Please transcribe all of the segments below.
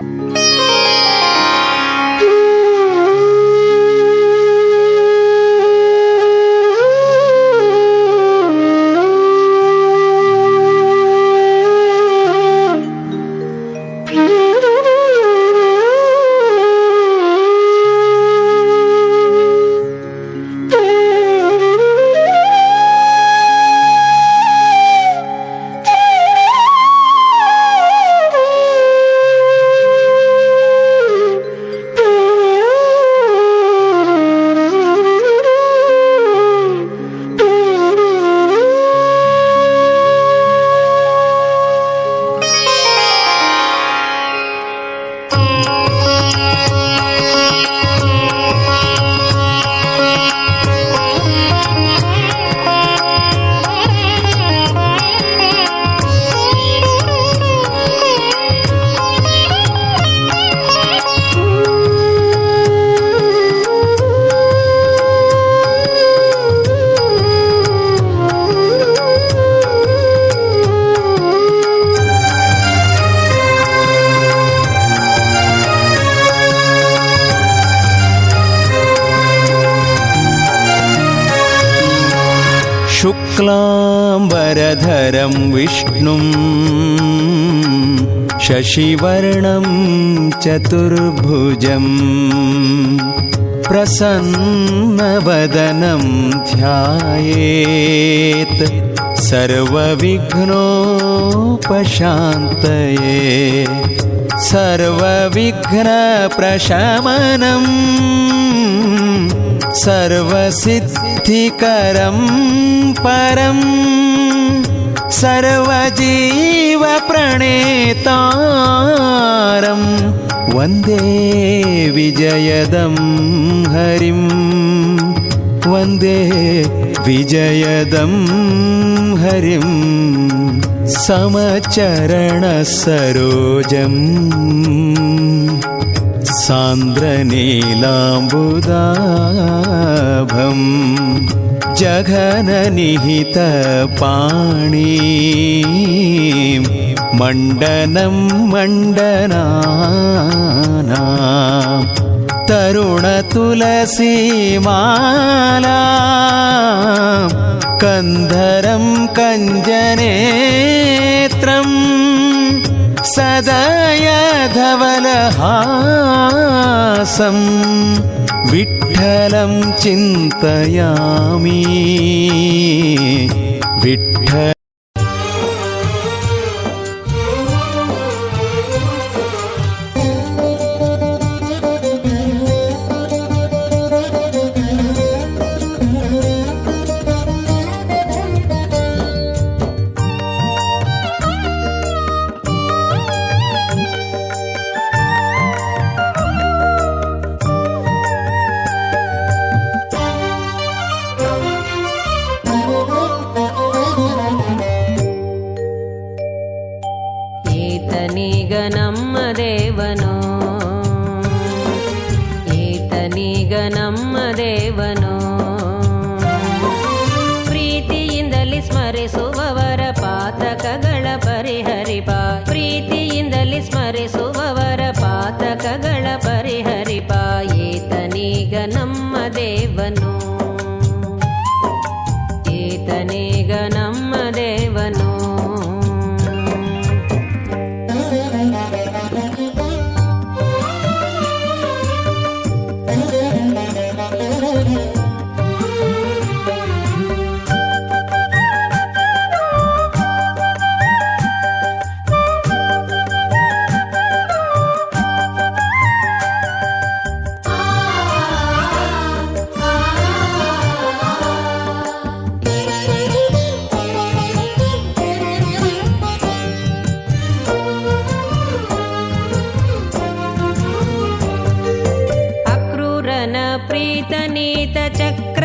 Música शुक्लाम्बरधरं विष्णुं शशिवर्णं चतुर्भुजम् प्रसन्नवदनं ध्यायेत् सर्वविघ्नोपशान्तये सर्वविघ्नप्रशमनम् सर्वसिद्धिकरं परं सर्वजीवप्रणेतारं वन्दे विजयदं हरिं वन्दे विजयदं हरिं समचरणसरोजम् सान्द्रनीलाम्बुदाभम् जघननिहितपाणी मण्डनं मण्डनाना तरुणतुलसीमाला कन्धरं कञ्जनेत्रम् സദയധവനഹാസം വിട്ടലം ചിന്തയാമീ വിട്ട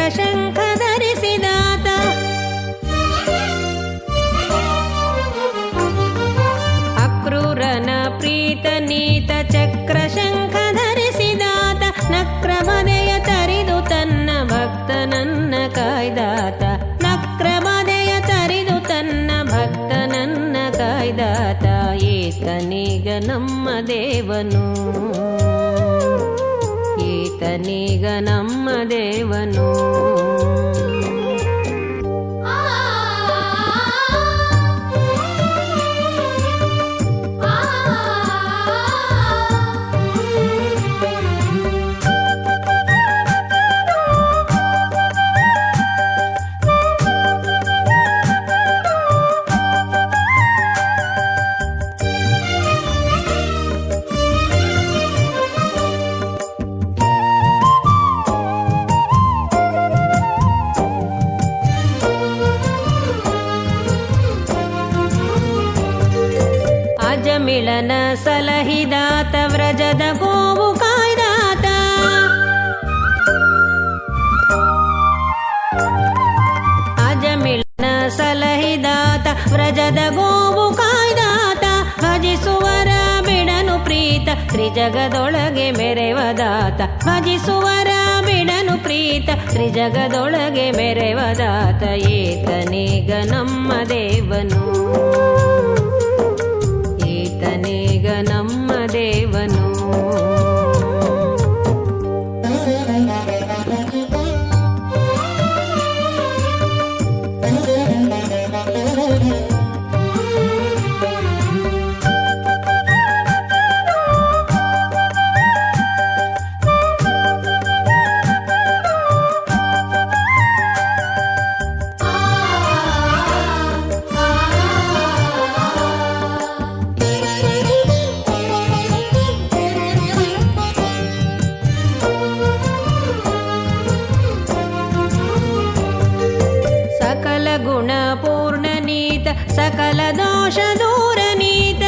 ಶಂಖ ಧರಿಸಿದಾತ ಅಕ್ರೂರನ ಪ್ರೀತ ನೀತ ಚಕ್ರ ಶಂಖ ಧರಿಸಿದಾತ ನಕ್ರಮದೆಯ ತರಿದು ತನ್ನ ಭಕ್ತನನ್ನ ಕಾಯ್ದಾತ ನಕ್ರಮದೆಯ ತರಿದು ತನ್ನ ಭಕ್ತನನ್ನ ಕಾಯ್ದಾತ ಏತನೀಗ ನಮ್ಮ ದೇವನು. ಈತನೀಗ ನಮ್ಮ ದೇವನು ವ್ರಜದ ಗೋವು ಕಾಯ್ದಾತ, ಭಜಿಸುವರ ಬಿಡನು ಪ್ರೀತ, ತ್ರಿಜಗದೊಳಗೆ ಮೆರೆವದಾತ. ಭಜಿಸುವರ ಬಿಡನು ಪ್ರೀತ, ತ್ರಿಜಗದೊಳಗೆ ಮೆರೆವದಾತ. ಏತನೀಗ ನಮ್ಮ ದೇವನು ಏತನೀಗ ನಮ್ಮ ದೇವನು. पूर्णनीत सकलदोषदूरनीत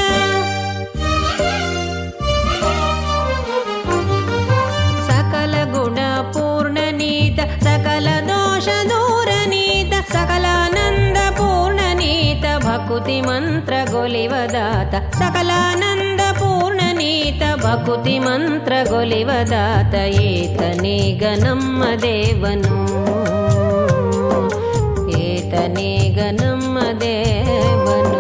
सकलगुणपूर्णनीत सकलदोषदूरनीत सकलानन्दपूर्णनीत भकुतिमन्त्रगोलिवदात सकलानन्दपूर्णनीत भकुतिमन्त्रगोलिवदात एतने गणम् देवनु ಸಕಲ ದೋಷ ದೂರ ನೀತ ಸಕಲಾನಂದ ಪೂರ್ಣ ನೀತ ಭಕುತಿ ಮಂತ್ರ ಗೊಲಿವದಾತ ಸಕಲಾನಂದ ಪೂರ್ಣ ನೀತ ಭಕುತಿ ಮಂತ್ರ ಗೊಲಿವದಾತ ಏತನೀಗ ನಮ್ಮ ದೇವನು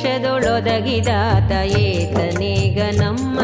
ನಿಮಿಷದೊಳೊದಗಿದಾತ ಏತನೀಗ ನಮ್ಮ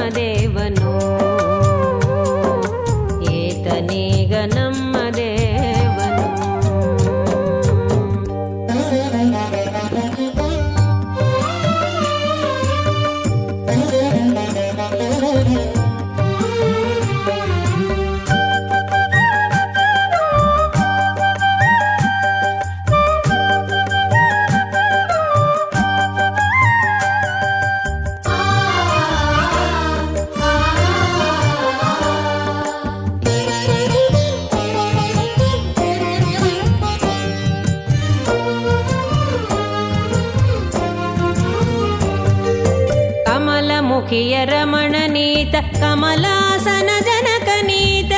ಕಮಲಾಸನ ಜನಕನೀತ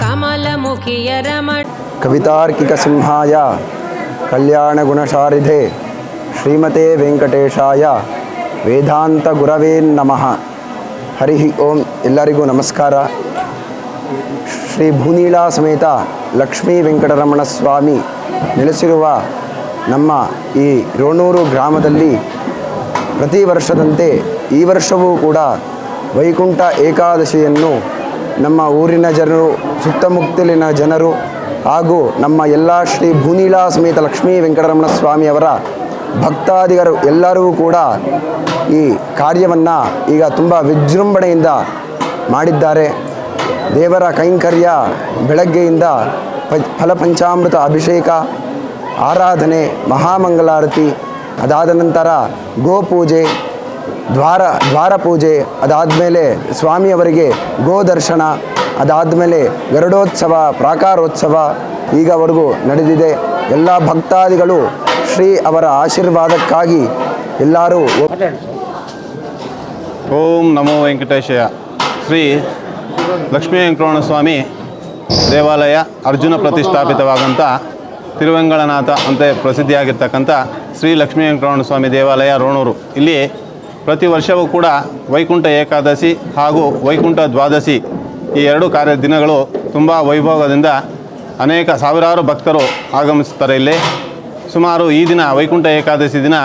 ಕಮಲಮುಖಿಯ ರಮಣ ಕಲ್ಯಾಣ ಗುಣಶಾರಿಧೆ ಶ್ರೀಮತೆ ವೆಂಕಟೇಶಾಯ, ವೇದಾಂತ ಗುರವೇ ನಮಃ. ಹರಿ ಓಂ. ಎಲ್ಲರಿಗೂ ನಮಸ್ಕಾರ. ಶ್ರೀ ಭೂನೀಳಾ ಸಮೇತ ಲಕ್ಷ್ಮೀ ವೆಂಕಟರಮಣ ಸ್ವಾಮಿ ನೆಲೆಸಿರುವ ನಮ್ಮ ಈ ರೋಣೂರು ಗ್ರಾಮದಲ್ಲಿ ಪ್ರತಿ ವರ್ಷದಂತೆ ಈ ವರ್ಷವೂ ಕೂಡ ವೈಕುಂಠ ಏಕಾದಶಿಯನ್ನು ನಮ್ಮ ಊರಿನ ಜನರು, ಸುತ್ತಮುತ್ತಲಿನ ಜನರು ಹಾಗೂ ನಮ್ಮ ಎಲ್ಲ ಶ್ರೀ ಭೂನೀಲಾ ಸಮೇತ ಲಕ್ಷ್ಮೀ ವೆಂಕಟರಮಣ ಸ್ವಾಮಿಯವರ ಭಕ್ತಾದಿಗರು ಎಲ್ಲರೂ ಕೂಡ ಈ ಕಾರ್ಯವನ್ನು ಈಗ ತುಂಬ ವಿಜೃಂಭಣೆಯಿಂದ ಮಾಡಿದ್ದಾರೆ. ದೇವರ ಕೈಂಕರ್ಯ, ಬೆಳಗ್ಗೆಯಿಂದ ಫಲಪಂಚಾಮೃತ ಅಭಿಷೇಕ ಆರಾಧನೆ, ಮಹಾಮಂಗಳಾರತಿ, ಅದಾದ ನಂತರ ಗೋಪೂಜೆ, ದ್ವಾರ ದ್ವಾರ ಪೂಜೆ ಅದಾದಮೇಲೆ ಸ್ವಾಮಿಯವರಿಗೆ ಗೋದರ್ಶನ, ಅದಾದಮೇಲೆ ಗರುಡೋತ್ಸವ, ಪ್ರಾಕಾರೋತ್ಸವ ಈಗವರೆಗೂ ನಡೆದಿದೆ. ಎಲ್ಲ ಭಕ್ತಾದಿಗಳು ಶ್ರೀ ಅವರ ಆಶೀರ್ವಾದಕ್ಕಾಗಿ ಎಲ್ಲರೂ ಓಂ ನಮೋ ವೆಂಕಟೇಶಯ್ಯ ಶ್ರೀ ಲಕ್ಷ್ಮೀ ವೆಂಕಟರಮಣ ಸ್ವಾಮಿ ದೇವಾಲಯ ಅರ್ಜುನ ಪ್ರತಿಷ್ಠಾಪಿತವಾದಂಥ ತಿರುವೆಂಗಳನಾಥ ಅಂತ ಪ್ರಸಿದ್ಧಿಯಾಗಿರ್ತಕ್ಕಂಥ ಶ್ರೀ ಲಕ್ಷ್ಮೀ ಸ್ವಾಮಿ ದೇವಾಲಯ ರೋಣೂರು. ಇಲ್ಲಿ ಪ್ರತಿ ವರ್ಷವೂ ಕೂಡ ವೈಕುಂಠ ಏಕಾದಶಿ ಹಾಗೂ ವೈಕುಂಠ ದ್ವಾದಶಿ ಈ ಎರಡು ಕಾರ್ಯ ದಿನಗಳು ತುಂಬ ವೈಭವದಿಂದ ಅನೇಕ ಸಾವಿರಾರು ಭಕ್ತರು ಆಗಮಿಸುತ್ತಾರೆ ಇಲ್ಲಿ. ಸುಮಾರು ಈ ದಿನ ವೈಕುಂಠ ಏಕಾದಶಿ ದಿನ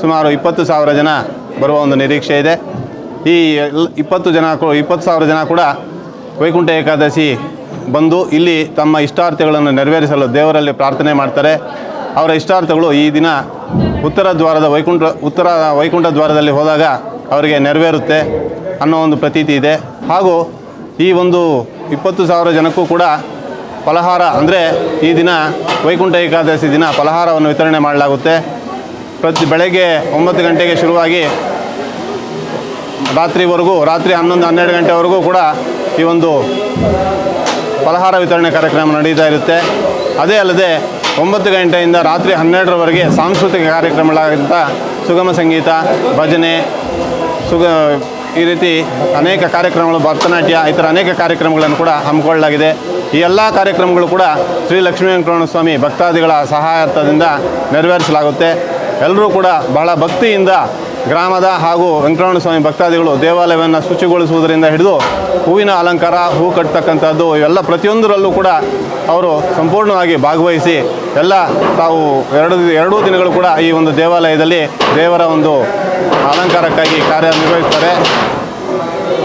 ಸುಮಾರು ಇಪ್ಪತ್ತು ಸಾವಿರ ಜನ ಬರುವ ಒಂದು ನಿರೀಕ್ಷೆ ಇದೆ. ಈ ಇಪ್ಪತ್ತು ಜನ ಇಪ್ಪತ್ತು ಸಾವಿರ ಜನ ಕೂಡ ವೈಕುಂಠ ಏಕಾದಶಿ ಬಂದು ಇಲ್ಲಿ ತಮ್ಮ ಇಷ್ಟಾರ್ಥಗಳನ್ನು ನೆರವೇರಿಸಲು ದೇವರಲ್ಲಿ ಪ್ರಾರ್ಥನೆ ಮಾಡ್ತಾರೆ. ಅವರ ಇಷ್ಟಾರ್ಥಗಳು ಈ ದಿನ ಉತ್ತರ ದ್ವಾರದ ವೈಕುಂಠ, ಉತ್ತರ ವೈಕುಂಠ ದ್ವಾರದಲ್ಲಿ ಹೋದಾಗ ಅವರಿಗೆ ನೆರವೇರುತ್ತೆ ಅನ್ನೋ ಒಂದು ಪ್ರತೀತಿ ಇದೆ. ಹಾಗೂ ಈ ಒಂದು ಇಪ್ಪತ್ತು ಸಾವಿರ ಜನಕ್ಕೂ ಕೂಡ ಫಲಹಾರ ಅಂದರೆ ಈ ದಿನ ವೈಕುಂಠ ಏಕಾದಶಿ ದಿನ ಫಲಹಾರವನ್ನು ವಿತರಣೆ ಮಾಡಲಾಗುತ್ತೆ. ಪ್ರತಿ ಬೆಳಗ್ಗೆ ಒಂಬತ್ತು ಗಂಟೆಗೆ ಶುರುವಾಗಿ ರಾತ್ರಿವರೆಗೂ, ರಾತ್ರಿ ಹನ್ನೊಂದು ಹನ್ನೆರಡು ಗಂಟೆವರೆಗೂ ಕೂಡ ಈ ಒಂದು ಫಲಹಾರ ವಿತರಣೆ ಕಾರ್ಯಕ್ರಮ ನಡೀತಾ ಇರುತ್ತೆ. ಅದೇ ಅಲ್ಲದೆ ಒಂಬತ್ತು ಗಂಟೆಯಿಂದ ರಾತ್ರಿ ಹನ್ನೆರಡರವರೆಗೆ ಸಾಂಸ್ಕೃತಿಕ ಕಾರ್ಯಕ್ರಮಗಳಾದಂಥ ಸುಗಮ ಸಂಗೀತ, ಭಜನೆ, ಸುಗ, ಈ ರೀತಿ ಅನೇಕ ಕಾರ್ಯಕ್ರಮಗಳು, ಭರತನಾಟ್ಯ, ಈ ಥರ ಅನೇಕ ಕಾರ್ಯಕ್ರಮಗಳನ್ನು ಕೂಡ ಹಮ್ಮಿಕೊಳ್ಳಲಾಗಿದೆ. ಈ ಎಲ್ಲ ಕಾರ್ಯಕ್ರಮಗಳು ಕೂಡ ಶ್ರೀ ಲಕ್ಷ್ಮೀ ವೆಂಕಟರಮಣ ಸ್ವಾಮಿ ಭಕ್ತಾದಿಗಳ ಸಹಾಯಾರ್ಥದಿಂದ ನೆರವೇರಿಸಲಾಗುತ್ತೆ. ಎಲ್ಲರೂ ಕೂಡ ಬಹಳ ಭಕ್ತಿಯಿಂದ ಗ್ರಾಮದ ಹಾಗೂ ವೆಂಕಟರಮಣ ಸ್ವಾಮಿ ಭಕ್ತಾದಿಗಳು ದೇವಾಲಯವನ್ನು ಶುಚಿಗೊಳಿಸುವುದರಿಂದ ಹಿಡಿದು ಹೂವಿನ ಅಲಂಕಾರ, ಹೂ ಕಟ್ತಕ್ಕಂಥದ್ದು ಇವೆಲ್ಲ ಪ್ರತಿಯೊಂದರಲ್ಲೂ ಕೂಡ ಅವರು ಸಂಪೂರ್ಣವಾಗಿ ಭಾಗವಹಿಸಿ ಎಲ್ಲ ತಾವು ಎರಡು, ಎರಡೂ ದಿನಗಳು ಕೂಡ ಈ ಒಂದು ದೇವಾಲಯದಲ್ಲಿ ದೇವರ ಒಂದು ಅಲಂಕಾರಕ್ಕಾಗಿ ಕಾರ್ಯನಿರ್ವಹಿಸ್ತಾರೆ.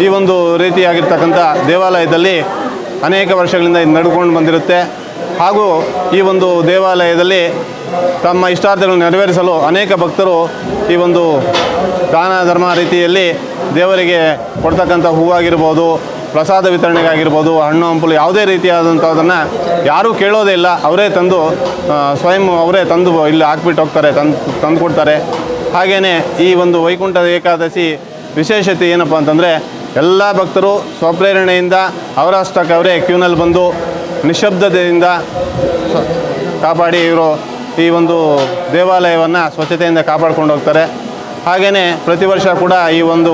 ಈ ಒಂದು ರೀತಿಯಾಗಿರ್ತಕ್ಕಂಥ ದೇವಾಲಯದಲ್ಲಿ ಅನೇಕ ವರ್ಷಗಳಿಂದ ಇದು ನಡ್ಕೊಂಡು ಬಂದಿರುತ್ತೆ. ಹಾಗೂ ಈ ಒಂದು ದೇವಾಲಯದಲ್ಲಿ ತಮ್ಮ ಇಷ್ಟಾರ್ಥಗಳನ್ನು ನೆರವೇರಿಸಲು ಅನೇಕ ಭಕ್ತರು ಈ ಒಂದು ದಾನ ಧರ್ಮ ರೀತಿಯಲ್ಲಿ ದೇವರಿಗೆ ಕೊಡ್ತಕ್ಕಂಥ ಹೂವಾಗಿರ್ಬೋದು, ಪ್ರಸಾದ ವಿತರಣೆಗಾಗಿರ್ಬೋದು, ಹಣ್ಣು ಹಂಪಲು ಯಾವುದೇ ರೀತಿಯಾದಂಥದ್ದನ್ನು ಯಾರೂ ಕೇಳೋದೇ ಇಲ್ಲ. ಅವರೇ ತಂದು ಸ್ವಯಂ ಅವರೇ ತಂದು ಇಲ್ಲಿ ಹಾಕ್ಬಿಟ್ಟು ಹೋಗ್ತಾರೆ, ತಂದು ತಂದು ಕೊಡ್ತಾರೆ. ಹಾಗೆಯೇ ಈ ಒಂದು ವೈಕುಂಠ ಏಕಾದಶಿ ವಿಶೇಷತೆ ಏನಪ್ಪ ಅಂತಂದರೆ, ಎಲ್ಲ ಭಕ್ತರು ಸ್ವಪ್ರೇರಣೆಯಿಂದ ಅವರಷ್ಟಕ್ಕೆ ಅವರೇ ಕ್ಯೂನಲ್ಲಿ ಬಂದು ನಿಶಬ್ದತೆಯಿಂದ ಕಾಪಾಡಿ ಇವರು ಈ ಒಂದು ದೇವಾಲಯವನ್ನು ಸ್ವಚ್ಛತೆಯಿಂದ ಕಾಪಾಡ್ಕೊಂಡು ಹೋಗ್ತಾರೆ. ಹಾಗೆಯೇ ಪ್ರತಿ ವರ್ಷ ಕೂಡ ಈ ಒಂದು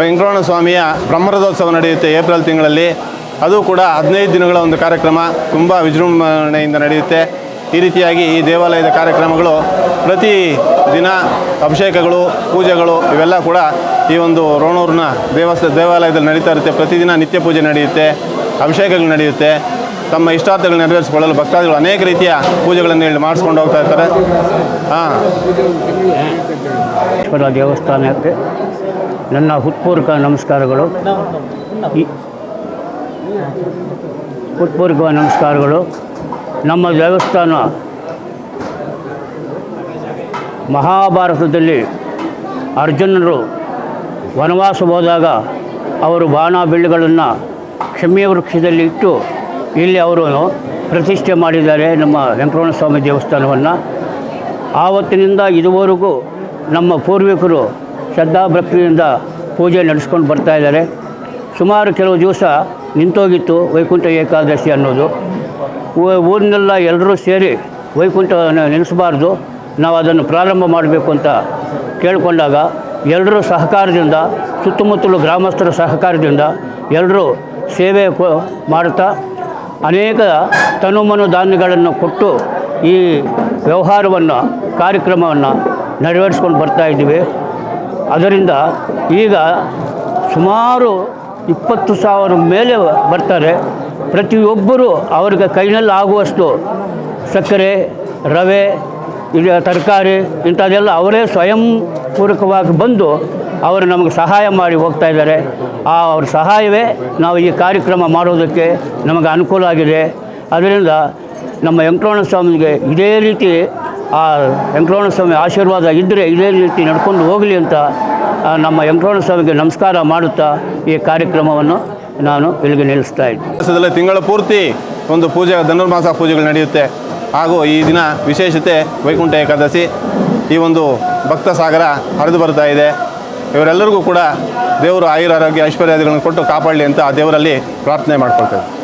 ವೆಂಕಟರಮಣ ಸ್ವಾಮಿಯ ಬ್ರಹ್ಮರಥೋತ್ಸವ ನಡೆಯುತ್ತೆ ಏಪ್ರಿಲ್ ತಿಂಗಳಲ್ಲಿ. ಅದು ಕೂಡ ಹದಿನೈದು ದಿನಗಳ ಒಂದು ಕಾರ್ಯಕ್ರಮ, ತುಂಬ ವಿಜೃಂಭಣೆಯಿಂದ ನಡೆಯುತ್ತೆ. ಈ ರೀತಿಯಾಗಿ ಈ ದೇವಾಲಯದ ಕಾರ್ಯಕ್ರಮಗಳು ಪ್ರತಿ ದಿನ ಅಭಿಷೇಕಗಳು, ಪೂಜೆಗಳು ಇವೆಲ್ಲ ಕೂಡ ಈ ಒಂದು ರೋಣೂರಿನ ದೇವಸ್ಥ ದೇವಾಲಯದಲ್ಲಿ ನಡೀತಾ ಇರುತ್ತೆ. ಪ್ರತಿದಿನ ನಿತ್ಯ ಪೂಜೆ ನಡೆಯುತ್ತೆ, ಅಭಿಷೇಕಗಳು ನಡೆಯುತ್ತೆ. ತಮ್ಮ ಇಷ್ಟಾರ್ಥಗಳು ನೆರವೇರಿಸಿಕೊಳ್ಳಲು ಭಕ್ತಾದಿಗಳು ಅನೇಕ ರೀತಿಯ ಪೂಜೆಗಳನ್ನು ಇಲ್ಲಿ ಮಾಡಿಸ್ಕೊಂಡು ಹೋಗ್ತಾ ಇರ್ತಾರೆ. ಹಾಂ. ದೇವಸ್ಥಾನಕ್ಕೆ ನನ್ನ ಹೃತ್ಪೂರ್ವಕ ನಮಸ್ಕಾರಗಳು. ಹೃತ್ಪೂರ್ವಕ ನಮಸ್ಕಾರಗಳು. ನಮ್ಮ ದೇವಸ್ಥಾನ ಮಹಾಭಾರತದಲ್ಲಿ ಅರ್ಜುನರು ವನವಾಸ ಹೋದಾಗ ಅವರು ಬಾಣ ಬಿಲ್ಲುಗಳನ್ನು ಕ್ಷಮ್ಯ ವೃಕ್ಷದಲ್ಲಿ ಇಟ್ಟು ಇಲ್ಲಿ ಅವರು ಪ್ರತಿಷ್ಠೆ ಮಾಡಿದ್ದಾರೆ ನಮ್ಮ ವೆಂಕಟರಮಣ ದೇವಸ್ಥಾನವನ್ನು. ಆವತ್ತಿನಿಂದ ಇದುವರೆಗೂ ನಮ್ಮ ಪೂರ್ವಿಕರು ಶ್ರದ್ಧಾಭಕ್ತಿಯಿಂದ ಪೂಜೆ ನಡೆಸ್ಕೊಂಡು ಬರ್ತಾ ಇದ್ದಾರೆ. ಸುಮಾರು ಕೆಲವು ದಿವಸ ನಿಂತೋಗಿತ್ತು ವೈಕುಂಠ ಏಕಾದಶಿ ಅನ್ನೋದು. ಊರಿನೆಲ್ಲ ಎಲ್ಲರೂ ಸೇರಿ ವೈಕುಂಠವನ್ನು ನೆನೆಸಬಾರ್ದು, ನಾವು ಅದನ್ನು ಪ್ರಾರಂಭ ಮಾಡಬೇಕು ಅಂತ ಕೇಳಿಕೊಂಡಾಗ ಎಲ್ಲರೂ ಸಹಕಾರದಿಂದ, ಸುತ್ತಮುತ್ತಲು ಗ್ರಾಮಸ್ಥರ ಸಹಕಾರದಿಂದ ಎಲ್ಲರೂ ಸೇವೆ ಮಾಡ್ತಾ ಅನೇಕ ತನುಮನು ಧಾನ್ಯಗಳನ್ನು ಕೊಟ್ಟು ಈ ವ್ಯವಹಾರವನ್ನು, ಕಾರ್ಯಕ್ರಮವನ್ನು ನೆರವೇರಿಸ್ಕೊಂಡು ಬರ್ತಾ ಇದ್ದೀವಿ. ಅದರಿಂದ ಈಗ ಸುಮಾರು ಇಪ್ಪತ್ತು ಸಾವಿರ ಮೇಲೆ ಬರ್ತಾರೆ. ಪ್ರತಿಯೊಬ್ಬರು ಅವ್ರಿಗೆ ಕೈನಲ್ಲಿ ಆಗುವಷ್ಟು ಸಕ್ಕರೆ, ರವೆ ಇದು ತರಕಾರಿ ಇಂಥದ್ದೆಲ್ಲ ಅವರೇ ಸ್ವಯಂ ಪೂರಕವಾಗಿ ಬಂದು ಅವರು ನಮಗೆ ಸಹಾಯ ಮಾಡಿ ಹೋಗ್ತಾ ಇದ್ದಾರೆ. ಆ ಅವ್ರ ಸಹಾಯವೇ ನಾವು ಈ ಕಾರ್ಯಕ್ರಮ ಮಾಡೋದಕ್ಕೆ ನಮಗೆ ಅನುಕೂಲ ಆಗಿದೆ. ಅದರಿಂದ ನಮ್ಮ ವೆಂಕಟರಮಣ ಸ್ವಾಮಿಗೆ ಇದೇ ರೀತಿ ಆ ವೆಂಕಟರಮಣ ಸ್ವಾಮಿ ಆಶೀರ್ವಾದ ಇದ್ದರೆ ಇದೇ ರೀತಿ ನಡ್ಕೊಂಡು ಹೋಗಲಿ ಅಂತ ನಮ್ಮ ವೆಂಕಟರಮಣ ಸ್ವಾಮಿಗೆ ನಮಸ್ಕಾರ ಮಾಡುತ್ತಾ ಈ ಕಾರ್ಯಕ್ರಮವನ್ನು ನಾನು ಇಲ್ಲಿಗೆ ನಿಲ್ಲಿಸ್ತಾ ಇದ್ದೀನಿ ತಿಂಗಳ ಪೂರ್ತಿ ಒಂದು ಪೂಜೆ, ಧನುರ್ಮಾಸ ಪೂಜೆಗಳು ನಡೆಯುತ್ತೆ. ಹಾಗೂ ಈ ದಿನ ವಿಶೇಷತೆ ವೈಕುಂಠ ಏಕಾದಶಿ ಈ ಒಂದು ಭಕ್ತ ಸಾಗರ ಹರಿದು ಬರ್ತಾ ಇದೆ. ಇವರೆಲ್ಲರಿಗೂ ಕೂಡ ದೇವರು ಆಯುರ ಆರೋಗ್ಯ ಐಶ್ವರ್ಯಾದಿಗಳನ್ನು ಕೊಟ್ಟು ಕಾಪಾಡಲಿ ಅಂತ ಆ ದೇವರಲ್ಲಿ ಪ್ರಾರ್ಥನೆ ಮಾಡ್ಕೊಳ್ತೇವೆ.